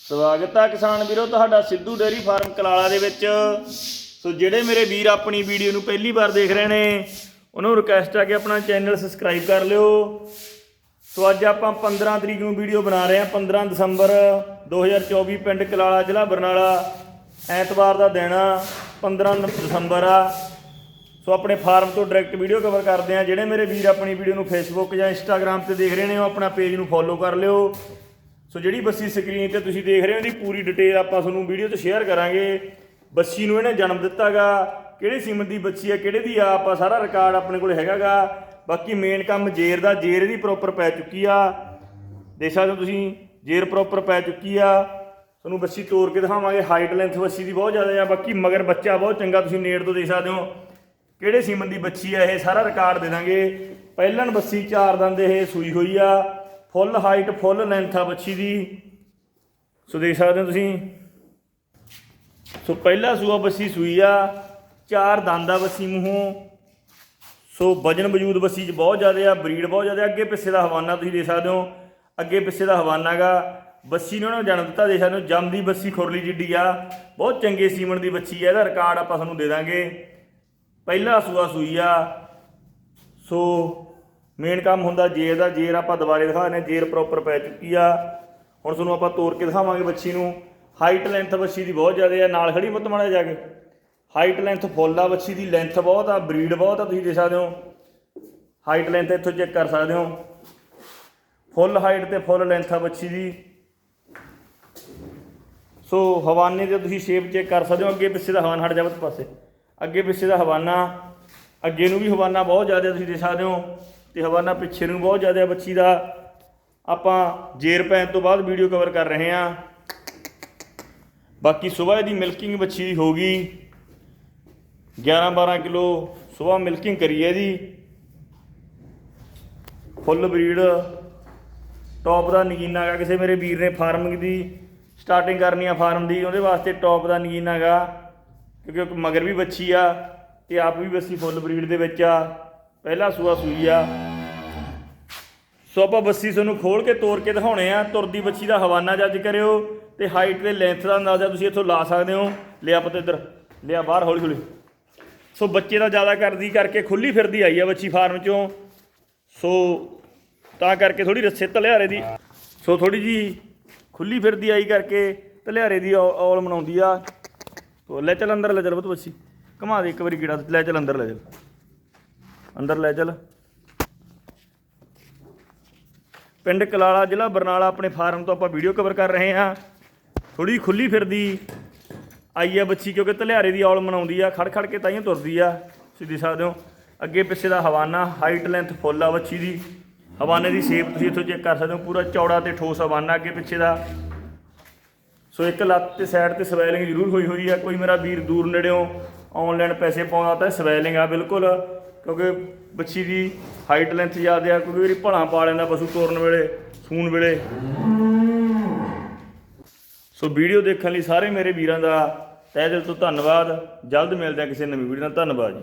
ਸਵਾਗਤ ਹੈ ਕਿਸਾਨ ਵੀਰੋ, ਤੁਹਾਡਾ ਸਿੱਧੂ ਡੇਅਰੀ ਫਾਰਮ ਕਲਾਲਾ ਦੇ ਵਿੱਚ। ਸੋ ਜਿਹੜੇ ਮੇਰੇ ਵੀਰ ਆਪਣੀ ਵੀਡੀਓ ਨੂੰ ਪਹਿਲੀ ਵਾਰ ਦੇਖ ਰਹੇ ਨੇ, ਉਹਨਾਂ ਨੂੰ ਰਿਕਵੈਸਟ ਹੈ ਕਿ ਆਪਣਾ ਚੈਨਲ ਸਬਸਕ੍ਰਾਈਬ ਕਰ ਲਿਓ। ਸੋ ਅੱਜ ਆਪਾਂ 15 ਤਰੀਕ ਨੂੰ ਵੀਡੀਓ ਬਣਾ ਰਹੇ ਹਾਂ 15 ਦਸੰਬਰ 2024 ਪਿੰਡ ਕਲਾਲਾ, ਜ਼ਿਲ੍ਹਾ ਬਰਨਾਲਾ। ਐਤਵਾਰ ਦਾ ਦਿਨ ਆ 15 ਦਸੰਬਰ ਆ। ਸੋ ਆਪਣੇ ਫਾਰਮ ਤੋਂ ਡਾਇਰੈਕਟ ਵੀਡੀਓ ਕਵਰ ਕਰਦੇ ਆ ਜਿਹੜੇ ਮੇਰੇ ਵੀਰ ਆਪਣੀ ਵੀਡੀਓ ਨੂੰ ਫੇਸਬੁੱਕ ਜਾਂ ਇੰਸਟਾਗ੍ਰam ਤੇ ਦੇਖ ਰਹੇ ਨੇ, ਉਹ ਆਪਣਾ ਪੇਜ ਨੂੰ ਫੋਲੋ ਕਰ ਲਿਓ। ਸੋ ਜਿਹੜੀ ਬੱਸੀ ਸਕਰੀਨ ਤੇ ਤੁਸੀਂ ਦੇਖ ਰਹੇ ਹੋ ਇਹਦੀ ਪੂਰੀ ਡਿਟੇਲ ਆਪਾਂ ਤੁਹਾਨੂੰ ਵੀਡੀਓ 'ਚ ਸ਼ੇਅਰ ਕਰਾਂਗੇ। ਬੱਸੀ ਨੂੰ ਇਹਨੇ ਜਨਮ ਦਿੱਤਾਗਾ, ਕਿਹੜੇ ਸੀਮਤ ਦੀ ਬੱਚੀ ਆ, ਕਿਹੜੇ ਦੀ ਆ, ਆਪਾਂ ਸਾਰਾ ਰਿਕਾਰਡ ਆਪਣੇ ਕੋਲ ਹੈਗਾਗਾ। ਬਾਕੀ ਮੇਨ ਕੰਮ ਜੇਰ ਦਾ, ਜੇਰ ਇਹਦੀ ਪ੍ਰੋਪਰ ਪੈ ਚੁੱਕੀ ਆ। ਦੇਖ ਸਕਦੇ ਹੋ ਤੁਸੀਂ, ਜੇਰ ਪ੍ਰੋਪਰ ਪੈ ਚੁੱਕੀ ਆ। ਤੁਹਾਨੂੰ ਬੱਸੀ ਤੋੜ ਕੇ ਦਿਖਾਵਾਂਗੇ ਹਾਈਟ ਲੈਂਥ ਬੱਸੀ ਦੀ ਬਹੁਤ ਜ਼ਿਆਦਾ ਆ। ਬਾਕੀ ਮਗਰ ਬੱਚਾ ਬਹੁਤ ਚੰਗਾ, ਤੁਸੀਂ ਨੇੜ ਤੋਂ ਦੇਖ ਸਕਦੇ ਹੋ। ਕਿਹੜੇ ਸੀਮਨ ਦੀ ਬੱਚੀ ਆ ਇਹ, ਸਾਰਾ ਰਿਕਾਰਡ ਦੇ ਦਾਂਗੇ। ਪਹਿਲਣ ਬੱਸੀ ਚਾਰ ਦੰਦ ਇਹ ਸੂਈ ਹੋਈ ਆ। ਫੁੱਲ ਹਾਈਟ ਫੁੱਲ ਲੈਂਥ ਆ ਬੱਚੀ ਦੀ। ਸੋ ਦੇਖ ਸਕਦੇ ਹੋ ਤੁਸੀਂ। ਸੋ ਪਹਿਲਾ ਸੂਆ ਬੱਸੀ ਸੂਈ ਆ, ਚਾਰ ਦੰਦ ਬੱਸੀ ਮੂੰਹੋਂ। ਸੋ ਵਜਨ ਵਜੂਦ ਬੱਸੀ 'ਚ ਬਹੁਤ ਜ਼ਿਆਦਾ ਆ, ਬਰੀਡ ਬਹੁਤ ਜ਼ਿਆਦਾ ਅੱਗੇ ਪਿੱਛੇ ਦਾ ਹਵਾਨਾ ਤੁਸੀਂ ਦੇਖ ਸਕਦੇ ਹੋ। ਅੱਗੇ ਪਿੱਛੇ ਦਾ ਹਵਾਨਾ ਗਾ। ਬੱਸੀ ਨੇ ਉਹਨਾਂ ਨੂੰ ਜਨਮ ਦਿੱਤਾ, ਦੇਖ ਸਕਦੇ ਹੋ। ਜੰਮਦੀ ਬੱਸੀ ਖੁਰਲੀ ਜਿੱਡੀ ਆ। ਬਹੁਤ ਚੰਗੇ ਸੀਮਨ ਦੀ ਬੱਚੀ ਆ, ਇਹਦਾ ਰਿਕਾਰਡ ਆਪਾਂ ਤੁਹਾਨੂੰ ਦੇ ਦਾਂਗੇ। ਪਹਿਲਾ ਸੂਆ ਸੂਈ ਆ। ਸੋ ਮੇਨ ਕੰਮ ਹੁੰਦਾ ਜੇਰ ਦਾ, ਜੇਰ ਆਪਾਂ ਦੁਬਾਰੇ ਦਿਖਾ ਰਹੇ ਹਾਂ, ਜੇਰ ਪ੍ਰੋਪਰ ਪੈ ਚੁੱਕੀ ਆ। ਹੁਣ ਤੁਹਾਨੂੰ ਆਪਾਂ ਤੋੜ ਕੇ ਦਿਖਾਵਾਂਗੇ ਬੱਚੀ ਨੂੰ। ਹਾਈਟ ਲੈਂਥ ਬੱਚੀ ਦੀ ਬਹੁਤ ਜ਼ਿਆਦਾ ਆ, ਨਾਲ ਖੜੀ ਮੁੱਤ ਮਾੜਾ ਜਾ ਕੇ। ਹਾਈਟ ਲੈਂਥ ਫੁੱਲ ਆ ਬੱਚੀ ਦੀ ਲੈਂਥ ਬਹੁਤ ਆ ਬਰੀਡ ਬਹੁਤ ਆ, ਤੁਸੀਂ ਦੇਖ ਸਕਦੇ ਹੋ। ਹਾਈਟ ਲੈਂਥ ਇੱਥੋਂ ਚੈੱਕ ਕਰ ਸਕਦੇ ਹੋ। ਫੁੱਲ ਹਾਈਟ ਤੇ ਫੁੱਲ ਲੈਂਥ ਆ ਬੱਚੀ ਦੀ। ਸੋ ਹਵਾਨੇ ਤੇ ਤੁਸੀਂ ਸ਼ੇਪ ਚੈੱਕ ਕਰ ਸਕਦੇ ਹੋ, ਅੱਗੇ ਪਿੱਛੇ ਦਾ ਹਵਾਨ ਹਟ ਜਾਵੇ ਪਾਸੇ। ਅੱਗੇ ਪਿੱਛੇ ਦਾ ਹਵਾਨਾ, ਅੱਗੇ ਨੂੰ ਵੀ ਹਵਾਨਾ ਬਹੁਤ ਜ਼ਿਆਦਾ ਤੁਸੀਂ ਦੇਖ ਸਕਦੇ ਹੋ। ਤੇ ਹਵਾਨਾ ਪਿੱਛੇ ਨੂੰ ਬਹੁਤ ਜ਼ਿਆਦਾ ਬੱਚੀ ਦਾ ਆਪਾਂ ਜੇਰ ਪੈਣ ਤੋਂ ਬਾਅਦ ਵੀਡੀਓ ਕਵਰ ਕਰ ਰਹੇ ਹਾਂ। ਬਾਕੀ ਸਵੇਰ ਦੀ ਮਿਲਕਿੰਗ ਬੱਚੀ ਦੀ ਹੋ ਗਈ। 11 12 ਕਿਲੋ ਸਵੇਰ ਮਿਲਕਿੰਗ ਕਰੀ ਹੈ ਇਹਦੀ। ਫੁੱਲ ਬਰੀਡ। ਟੌਪ ਦਾ ਨਗੀਨਾ ਹੈਗਾ। ਕਿਸੇ ਮੇਰੇ ਵੀਰ ਨੇ ਫਾਰਮਿੰਗ ਦੀ ਸਟਾਰਟਿੰਗ ਕਰਨੀ ਆ ਫਾਰਮ ਦੀ, ਉਹਦੇ ਵਾਸਤੇ ਟੌਪ ਦਾ ਨਗੀਨਾ ਹੈਗਾ। ਕਿਉਂਕਿ ਮਗਰ ਵੀ ਬੱਚੀ ਆ ਤੇ ਆਪ ਵੀ ਬੱਸੀ ਫੁੱਲ ਬਰੀਡ ਦੇ ਵਿੱਚ ਆ। ਪਹਿਲਾ ਸੂਆ ਸੂਈ ਆ। ਸੋ ਆਪਾਂ ਬੱਸੀ ਤੁਹਾਨੂੰ ਖੋਲ ਕੇ ਤੋੜ ਕੇ ਦਿਖਾਉਣੇ ਆ। ਤੁਰਦੀ ਬੱਚੀ ਦਾ ਹਵਾਨਾ ਜੱਜ ਕਰਿਓ ਤੇ ਹਾਈਟ ਤੇ ਲੈਂਥ ਦਾ ਅੰਦਾਜ਼ਾ ਤੁਸੀਂ ਇੱਥੋਂ ਲਾ ਸਕਦੇ ਹੋ। ਲਿਆ ਪਤਾ ਇੱਧਰ ਲਿਆ ਬਾਹਰ ਹੌਲੀ ਹੌਲੀ ਸੋ ਬੱਚੇ ਦਾ ਜ਼ਿਆਦਾ ਕਰਦੀ ਕਰਕੇ ਖੁੱਲੀ ਫਿਰਦੀ ਆਈ ਆ ਬੱਚੀ ਫਾਰਮ ਚੋਂ। ਸੋ ਤਾਂ ਕਰਕੇ ਥੋੜੀ ਰੱਸੇ ਤਲਿਆਰੇ ਦੀ। ਸੋ ਥੋੜੀ ਜੀ ਖੁੱਲੀ ਫਿਰਦੀ ਆਈ ਕਰਕੇ ਤਲਿਆਰੇ ਦੀ ਔਲ ਮਨਾਉਂਦੀ ਆ। ਤੋ ਲੈ ਚੱਲ ਅੰਦਰ, ਲੈ ਚੱਲ ਬਤ ਬੱਚੀ ਘੁਮਾ ਦੇ ਇੱਕ ਵਾਰੀ ਕੀੜਾ ਲੈ ਚੱਲ ਅੰਦਰ, ਲੈ ਚੱਲ। ਅੰਦਰ ਲੈ ਚੱਲ। ਪਿੰਡ ਕਲਾਲਾ ਜ਼ਿਲ੍ਹਾ ਬਰਨਾਲਾ ਆਪਣੇ ਫਾਰਮ ਤੋਂ ਆਪਾਂ ਵੀਡੀਓ ਕਵਰ ਕਰ ਰਹੇ ਹਾਂ। ਥੋੜੀ ਖੁੱਲੀ ਫਿਰਦੀ। ਆਈ ਆ ਬੱਚੀ ਕਿਉਂਕਿ ਤਲਿਆਰੇ ਦੀ ਔਲ ਮਨਾਉਂਦੀ ਆ ਖੜ ਖੜ ਕੇ ਤਾਈਆਂ ਤੁਰਦੀ ਆ, ਤੁਸੀਂ ਦੇਖ ਸਕਦੇ ਹੋ। ਅੱਗੇ ਪਿੱਛੇ ਦਾ ਹਵਾਨਾ ਹਾਈਟ ਲੈਂਥ ਫੁੱਲ ਆ ਬੱਚੀ ਦੀ। ਹਵਾਨੇ ਦੀ ਸ਼ੇਪ ਤੁਸੀਂ ਇੱਥੋਂ ਚੈੱਕ ਕਰ ਸਕਦੇ ਹੋ, ਪੂਰਾ ਚੌੜਾ ਤੇ ਠੋਸ ਹਵਾਨਾ ਅੱਗੇ ਪਿੱਛੇ ਦਾ। ਸੋ ਇੱਕ ਲੱਤ ਤੇ ਸਾਈਡ ਤੇ ਸਵੈਲਿੰਗ ਜ਼ਰੂਰ ਹੋਈ ਹੋਈ ਆ। ਕੋਈ ਮੇਰਾ ਵੀਰ ਦੂਰ ਨੇੜਿਓਂ ਆਨਲਾਈਨ ਪੈਸੇ ਪਾਉਂਦਾ ਤਾਂ ਸਵੈਲਿੰਗ ਆ ਬਿਲਕੁਲ। ਕਿਉਂਕਿ ਬੱਚੀ ਦੀ ਹਾਈਟ ਲੈਂਥ ਜ਼ਿਆਦਾ ਆ ਕੋਈ ਵਾਰੀ ਭਲਾ ਪਾ ਲੈਂਦਾ ਪਸ਼ੂ ਤੋਰਨ ਵੇਲੇ, ਸੂਣ ਵੇਲੇ। ਸੋ ਵੀਡੀਓ ਦੇਖਣ ਲਈ ਸਾਰੇ ਮੇਰੇ ਵੀਰਾਂ ਦਾ ਤਹਿ ਦਿਲ ਤੋਂ ਧੰਨਵਾਦ। ਜਲਦ ਮਿਲਦੇ ਆ ਕਿਸੇ ਨਵੀਂ ਵੀਡੀਓ ਨਾਲ। ਧੰਨਵਾਦ ਜੀ।